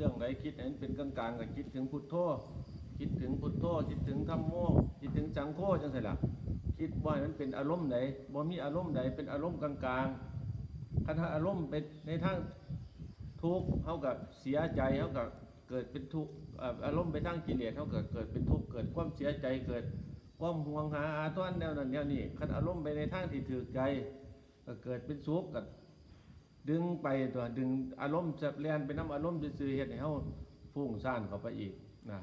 เรื่องใดคิดให้มันเป็นกลางๆก็คิดถึงพุทโธคิดถึงพุทโธคิดถึงธรรมโมคิดถึงสังโฆจังซี่ล่ะคิดว่าให้มันเป็นอารมณ์ใดบ่มีอารมณ์ใดเป็นอารมณ์กลางๆคันถ้าอารมณ์เป็นในทางทุกข์เฮาก็เสียใจเฮาก็เกิดเป็นทุกข์อารมณ์ไปทางกิเลสเฮาก็เกิดเป็นทุกข์เกิดความเสียใจเกิดความห่วงหาอาทวนแนวนั้นแนวนี้คันอารมณ์ไปในทางที่ถูกใจก็เกิดเป็นสุขก็ ดึงไปตัวดึงอารมณ์จะเลียนไปน้ำอารมณ์ซื่อๆเฮ็ดให้เฮาฟุ้งซ่านเข้าไปอีกนะ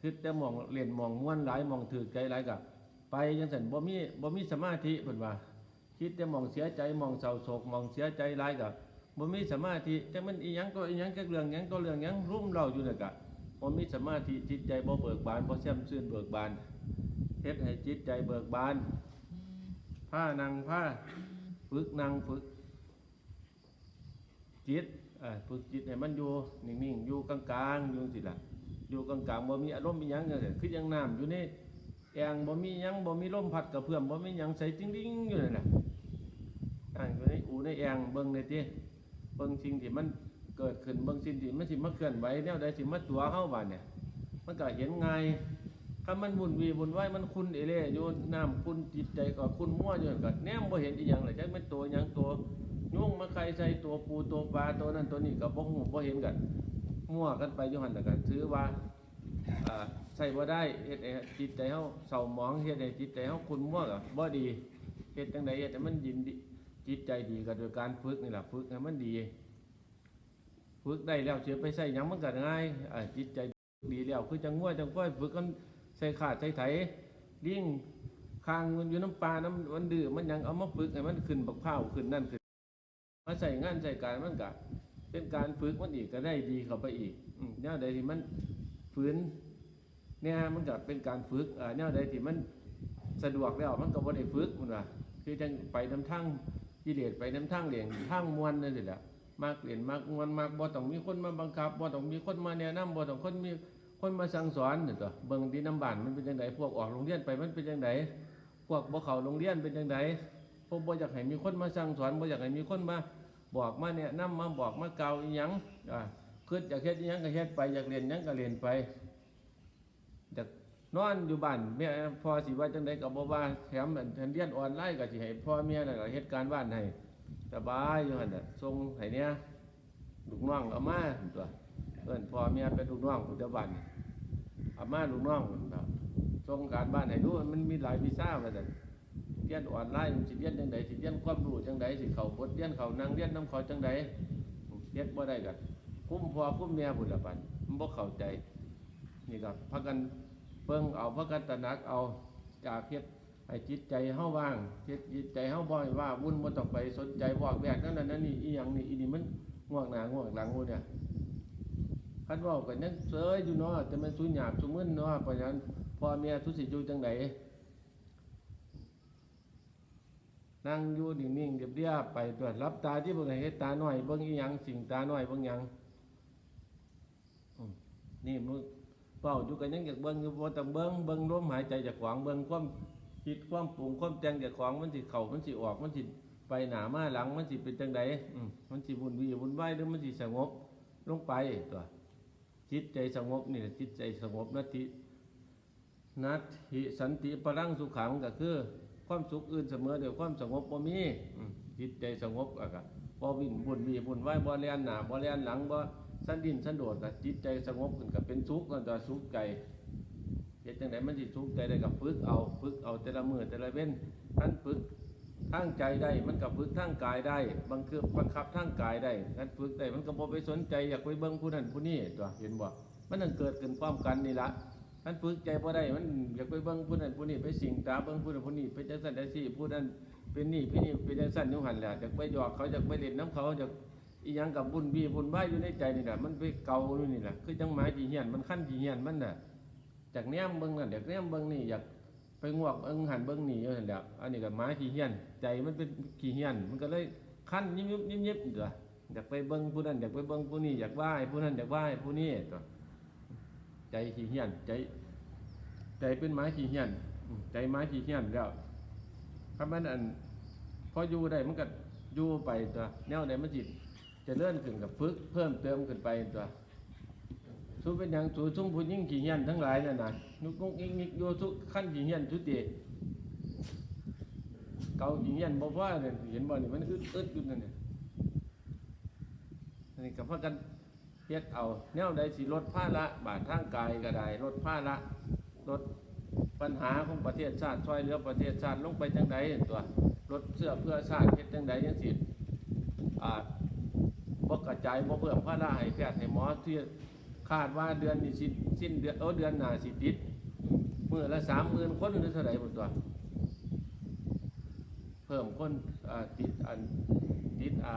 คือแต่มองเล่นมองม่วนหลายมองถือใจหลายกับไปจังซั่นบ่มีบ่มีสมาธิเพิ่นว่า คิดแต่มองเสียใจมองเศร้าโศกมองเสียใจหลายกับบ่มีสมาธิแต่มันอีหยังก็อีหยังจักเรื่องหยังก็เรื่องหยังรุมเราอยู่นั่นกะบ่มีสมาธิจิตใจบ่เบิกบานบ่แช่มชื่นเบิกบานเฮ็ดให้จิตใจเบิกบานผ้านั่งผ้าฝึกนั่งฝึก จิตเอ่อฝึกจิตให้มันอยู่นิ่งๆอยู่กลางๆอยู่สิละอยู่กลางๆบ่มีอารมณ์มีหยังจังซี่คือยังน้ำอยู่ในแองบ่มีหยังบ่มีลมพัดกระเพื่อมบ่มีหยังใส่จริงๆอยู่นั่นะอ่างอยู่ในอูในแองเบิ่งได้ติเบิ่งสิ่งที่มันเกิดขึ้นเบิ่งสิ่งที่มันสิมาเคลื่อนไหวแนวใดสิมาตัวเฮาบาดเนี่ยมันก็เห็นไง ถ้ามันวุ่นวีวุ่นวมันคุณเอเล่อยู่น้ำคุณจิตใจก็คุณมั่วอยู่นั่นก็แนมบ่เห็นอีหยังเลยจักเป็นตัวหยังตัวยุ่งมาใครใส่ตัวปูตัวปลาตัวนั้นตัวนี้กับบ่หูบ่เห็นกันมั่วกันไปอยู่หันแต่กันถือว่าใส่บ่ได้เฮ็ดจิตใจเฮาเศร้าหมองเฮ็ดให้จิตใจเฮาคุณมั่วก็บ่ดีเฮ็ดจังไดเฮ็ดให้มันยินดีจิตใจดีก็โดยการฝึกนี่ล่ะฝึกให้มันดีฝึกได้แล้วสิไปใส่หยังมันก็ง่ายจิตใจดีแล้วคือจังงัวจังก้อยฝึกกัน ใส่ขาดใส่ไถลิงคางมันอยู่น้ำปลาน้ำมันดื้อมันยังเอามาฝึกให้มันขึ้นบักพร้าขึ้นนั่นขึ้นมาใส่งานใส่การมันก็เป็นการฝึกมันอีกก็ได้ดีเข้าไปอีกอืมแนวใดที่มันฝืนเนี่ยมันก็เป็นการฝึกอ่าแนวใดที่มันสะดวกแล้วมันก็บ่ได้ฝึกมันว่าคือจังไปน้ำทางกิเลสไปน้ำทางเหลียงทางมวลนั่นสิแหละมากเหรียญมากมวลมากบ่ต้องมีคนมาบังคับบ่ต้องมีคนมาแนะนำบ่ต้องคนมี คนมาสั่งสอนนี่ตัวเบิ่งที่น้ำบานมันเป็นจังไดพวกออกโรงเรียนไปมันเป็นจังไดพวกบ่เขาโรงเรียนเป็นจังไดพวกบ่อยากให้มีคนมาสั่งสอนบ่อยากให้มีคนมาบอกมาแนะนำมาบอกมาเกาอีหยังอ่าคืออยากเฮ็ดอีหยังก็เฮ็ดไปอยากเรียนหยังก็เรียนไปอยากนอนอยู่บ้านแม่พ่อสิว่าจังไดก็บ่ว่าแถมอันเรียนออนไลน์ก็สิให้พ่อแม่นั่นก็เฮ็ดการบ้านให้สบายอยู่หั่นน่ะส่งให้เนี่ยลูกน้องเอามาตัว เอิ้นพ่อแม่เป็นลูกน้องผู้เดียวบ้านอามาลูกน้องครับส่งการบ้านให้ดูมันมีหลายวีซ่าว่าซั่นเรียนออนไลน์มันสิเรียนจังไดสิเรียนความรู้จังไดสิเขาบทเรียนเขานั่งเรียนนํเขาจังไดเฮ็ดบ่ได้ก็คุ้มพ่อคุ้มแม่พุ่นละปันมันบ่เข้าใจ นี่ก็พากันเบิ่งเอาพากันตระหนักเอาจากเฮ็ดให้จิตใจเฮาว่างเฮ็ดจิตใจเฮาบ่ให้ว่าวุ่นบ่ต้องไปสนใจวอกแวกนั่นนั่นนี่อีหยังนี่อีนี่มันง่วงหน้าง่วงหลังหมู่เนี่ย คันว้าก็ยังเสยอยู่เนาะแต่มันสุหยาบสุมึนเนาะเพราะฉะนั้นพ่อแม่ทุสิอยู่จังไดนั่งอยู่นิ่งๆเรียบไปตรวจรับตาที่บิ่งให้ตาหน่อยเบิ่งอีหยังสิ่งตาหน่อยเบิ่งหยังนี่มึงเป้าอยู่กันยังอยากเบิ่งอยู่บ่ต้องเบิ่งเบิ่งลมหายใจจากขวางเบิ่งความคิดความปรุงความแต่งจากขวางมันสิเข้ามันสิออกมันสิไปหนามาหลังมันสิเป็นจังไดมมันสิวุ่นวี่วุ่นวายหรือมันสิสงบลงไปตัว จิตใจสงบนี่แหละจิตใจสงบนาทีนัตถิสันติปรังสุขังก็คือ ความสุขอื่นเสมอเดี๋ยวความสงบบ่มีอืมจิตใจสงบอะก็บ่วิ่งบุญวีบุญไหวบ่เลียนหน้าบ่เลียนหลังบ่สันดินสันโดษก็จิตใจสงบขึ้นก็เป็นสุขกันต่อสุขใจเฮ็ดจังไดมันสิสุขใจได้ก็ฝึกเอาฝึกเอาแต่ละมื้อแต่ละเว้นท่านฝึก ทางใจได้มันก็ฝึกทางกายได้บางคือบังคับทางกายได้ท่านฝึกได้มันก็บ่ไปสนใจอยากไปเบิ่งผู้นั้นผู้นี้ตัวเห็นบ่มันนั่นเกิดขึ้นพร้อมกันนี่ละท่านฝึกใจบ่ได้มันอยากไปเบิ่งผู้นั้นผู้นี้ไปสิงตาเบิ่งผู้นั้นผู้นี้ไปจังซั่นจังซี่ผู้นั้นเป็นนี่พี่นี่เป็นจังซั่นอยู่หั่นแหละอยากไปหยอกเขาอยากไปเล่นน้ำเขาอยากอีหยังกับบุญบีบุญบ้ายอยู่ในใจนี่แหละมันไปเกาอยู่นี่แหละคือจังหมายที่เหียนมันขั้นที่เหียนมันน่ะจากแนมเบิ่งนั่นอยากแนมเบิ่งนี่อยาก ไปงวกเอิงหันเบิ่งหนี่อยู่หั่นแหละอันนี้ก็หมายที่เหี้ยน ใจมันเป็นขี้เหี้ยน มันก็เลยขั้นยิบยิบยิบยิบตัวอยากไปเบิ่งผู้นั้นอยากไปเบิ่งผู้นี้อยากไหว้ผู้นั้นอยากไหว้ผู้นี้ตัวใจขี้เหี้ยนใจ ใจเป็นไม้ขี้เหี้ยนใจไม้ขี้เหี้ยนแล้วถ้ามันอันพออยู่ได้มันก็อยู่ไปตัวแนวไหนมันจิตจจะเลื่อนขึ้นกับพึกเพิ่มเติมขึ้นไปตัว สู้เป็นอย่างสูชุ่มผู้ยิ่งขี่เหี้ยนทั้งหลายนั่นน่ะนุกนุกอิกนิกโยทุกขั้นขี่เหี้ยนทุติเกาขี่เหี้ยนบ่ว่าเนี่ยเห็นบ่นี่มันอึดอึดอยู่นั่นเนี่ยนนี้ก็พากันเฮ็ดเอา แนวใดสิลดภาระบาดทางกายก็ได้ลดภาระลดปัญหาของประเทศชาติช่วยเหลือประเทศชาติลงไปจังใดตัวลดเสื้อเพื่อชาติเฮ็ดจังใดจังสิอ่าบ่กระจายบ่เพิ่มภาระให้แพทย์ให้หมอที่ คาดว่าเดือนนี้สิสิ้นเดือนโอ้เดือนหน้าสิติดมื้อละ30,000คนหรือเท่าใดบ่ตัว เพิ่มคนติดอันติดอา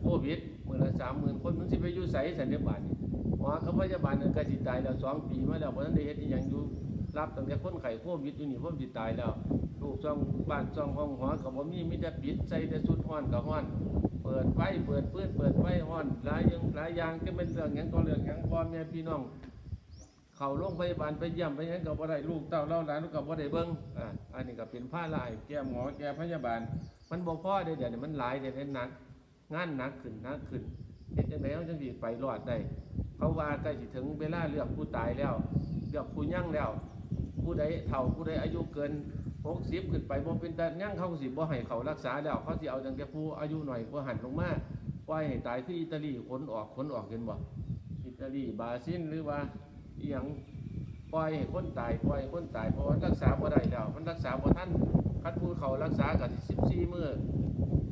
โควิดเมื้อละ30,000คนมันสิไปอยู่ไสสันเดียบานี่หมอกับพยาบาลนั่นก็สิตายแล้วสองปีมาแล้วบ่ทันได้เฮ็ดอีหยังอยู่รับตั้งแต่คนไข้โควิดอยู่นี่ผมสิตายแล้วลูกซ่องบ้านซ่องห้องหอก็บ่มีมีแต่ปิดใส่แต่สุดฮ้อนก็ฮ้อน ปิดไฟเปิดพื้นเปิดไฟห้อนหลายย่างหลายอย่างจะเป็นเรื่องหยังก็เรื่องหยังพ่อแม่พี่น้อง เข้าโรงพยาบาลไปเยี่ยมไปยังก็บ่ได้ลูกเต้าเล่าหลานก็บ่ได้เบิ่งอ่าอันนี้ก็เป็นผ้าลายแก้หมอแก้พยาบาล มันบ่พอเด้อเดี๋ยวนี้มันหลายเดี๋ยวนี้หนักงานหนักขึ้นหนักขึ้นเฮ็ดจังได๋เฮาจังสิไปรอดได้เขาว่าใกล้สิถึงเวลาเลือกผู้ตายแล้วเลือกผู้ยั่งแล้ว ผู้ใดเฒ่าผู้ใดอายุเกิน 60ขึ้นไปบ่เป็นแตายั่งเขาสิบ่ให้เขารักษาแล้วเขาสิเอาตั้งแต่ผู้อายุหน่อยผู้หันลงมาปล่อยให้ตายคืออิตาลีขนออกขนออกเห็นบ่อิตาลีบาซิลหรือว่าอีหยังปล่อยให้คนตายปล่อยคนตายเพราะว่ารักษาบ่ได้แล้วมันรักษาบ่ทันคันผู้เขารักษาก็สิ14มื้อ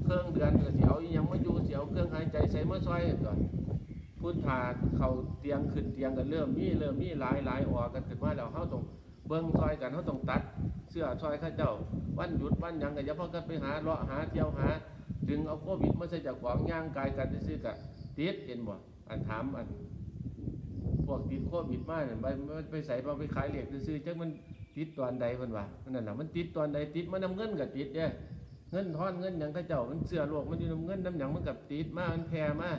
เครื่องเดือนก็สิเอาอีหยังมาอยู่สิเอาเครื่องหายใจใส่มาซอยก่อนพุทธาเขาเตียงขึ้นเตียงกันเริ่มมีเริ่มมีหลายหลายออกกันขึ้นมาแล้วเฮาต้องเบิ่งซอยกันเฮาต้องตัด สื้อซอยข้าเจ้า วันหยุดวันหยังก็อย่าพากันไปหาเลาะหาเที่ยวหาดึงเอาโควิดมาใส่จากขวางย่างกายกันซื่อๆกะติดเห็นบ่อันถามอัน พวกติดโควิดมาเนี่ยไปไปใส่มาไปขายเหล็กซื่อจักมันติดตอนใดเพิ่นว่านั่นน่ะมันติดตอนใดติดมันนำเงินก็ติดเด้เงินทอนเงินหยังเขาเจ้ามันเสื้อโลกมันอยู่นำเงินนำหยังมันกับติดมามันแผ่มา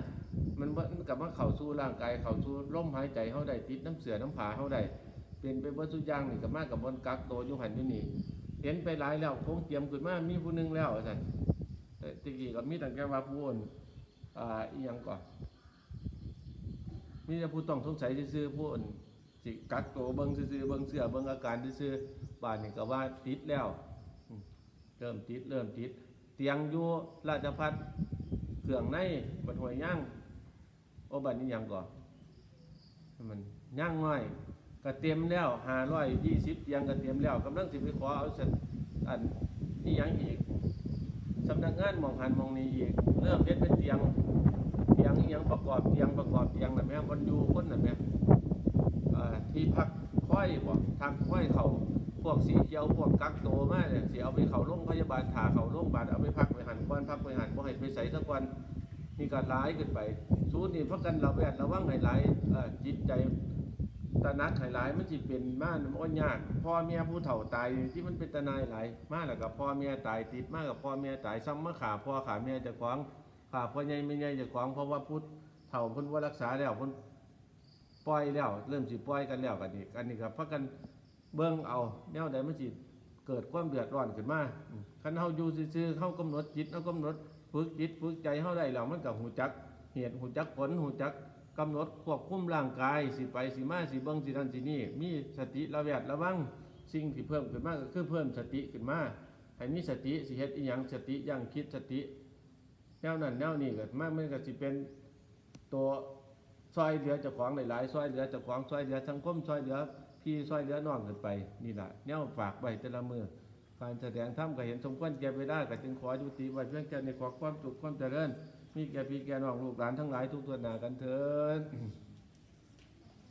มันมันกลับมาเข้าสู่ร่างกายเข้าสู่ลมหายใจเฮาได้ติดน้ำเสือน้ำผาเฮาได้ เป็นไปเบิดทุกอย่างนี่ก็มากับบนกักตัวอยู่หันอยู่นี่เห็นไปหลายแล้วคงเตรียมขึ้นมามีผู้หนึงแล้วสั่นแต่ตะกี้ก็มีตั้งแต่ว่าผู้อื่นอ่าอีหยังก่อนมีแต่ผู้ต้องสงสัยซื่อๆผู้อื่นสิกักตัวเบิ่งซื่อๆเบิ่งเสื้อเบิ่งอาการซื่อๆบ้านนี่ก็ว่าติดแล้วเริ่มติดเริ่มติด เตียงอยู่ราชพัฒเครื่องในบัดหวยย่างโอ้บัดนี้ยังก่อนมันย่างน้อย ก็เตรียมแล้วห้าร้อยยี่สิบเตียงก็เตรียมแล้วกำลังสิไปขอเอาสันอันนี่ยังอีกสำนักงานมองหันมองนี้อีกเริ่มเฮ็ดเป็นเตียงเตียงอียังประกอบเตียงประกอบเตียงน่ะแม่คนอยู่คนน่ะแม่ที่พักค่อยบ่ทางค่อยเขาพวกสีเขียวพวกกักโตมาเนี่ยสิเอาไปเขาโรงพยาบาลถาเขาโรงพยาบาลเอาไปพักไปหันก่อนพักไปหันบ่ให้ไปใส่สักวันนี่ก็ร้ายขึ้นไปสูตรนี่พักกันเระแวดระวังให้หลายจิตใจ ตานักหลายๆมันสิเป็นมามันก็ยากพ่อเมียผู้เฒ่าตายที่มันเป็นตาหนายหลายมาแล้วกับพ่อเมียตายติดมากับพ่อเมียตายซ้ำมาขาพ่อขาเมียจะคว้องขาพ่อใหญ่ไม่ใหญ่จะคว้องเพราะว่าพุทธเฒ่าเพิ่นว่ารักษาแล้วเพิ่นปล่อยแล้ว เริ่มสิปล่อยกันแล้วกันอีกอันนี้ครับพักกันเบิ่งเอาแนวใดมันสิเกิดความเดือดร้อนขึ้นมาคันเฮาอยู่ซื่อๆเฮากำหนดจิตเฮากำหนดฝึกจิตฝึกใจเฮาได้แล้วมันก็หูจัก เหตุหูจักผลหูจัก กำหนดควบคุมร่างกายสิไปสิมาสิเบิงสินั่นสินี่มีสติระแวดระวังสิ่งที่เพิ่มขึ้นมาก็คือเพิ่มสติขึ้นมาให้มีสติสิเฮ็ดอีหยังสติยังคิดสติแนวนั้นแนวนี้ก็มากมันก็สิเป็นตัวซอยเหลือเจ้าของหลายๆซอยเหลือเจ้าของซอยเหลือสังคมซอยเหลือพี่ซอยเหลือน้องขึ้นไปนี่แหละแนวฝากไว้แต่ละมือการแสดงธรรมก็เห็นสมควรแก่เวลาก็จึงขอยุติไว้เพียงแค่ในขอความสุขความเจริญ มีแก่พี่แก่น้องลูกหลานทั้งหลายทุกตัวหนากันเถิด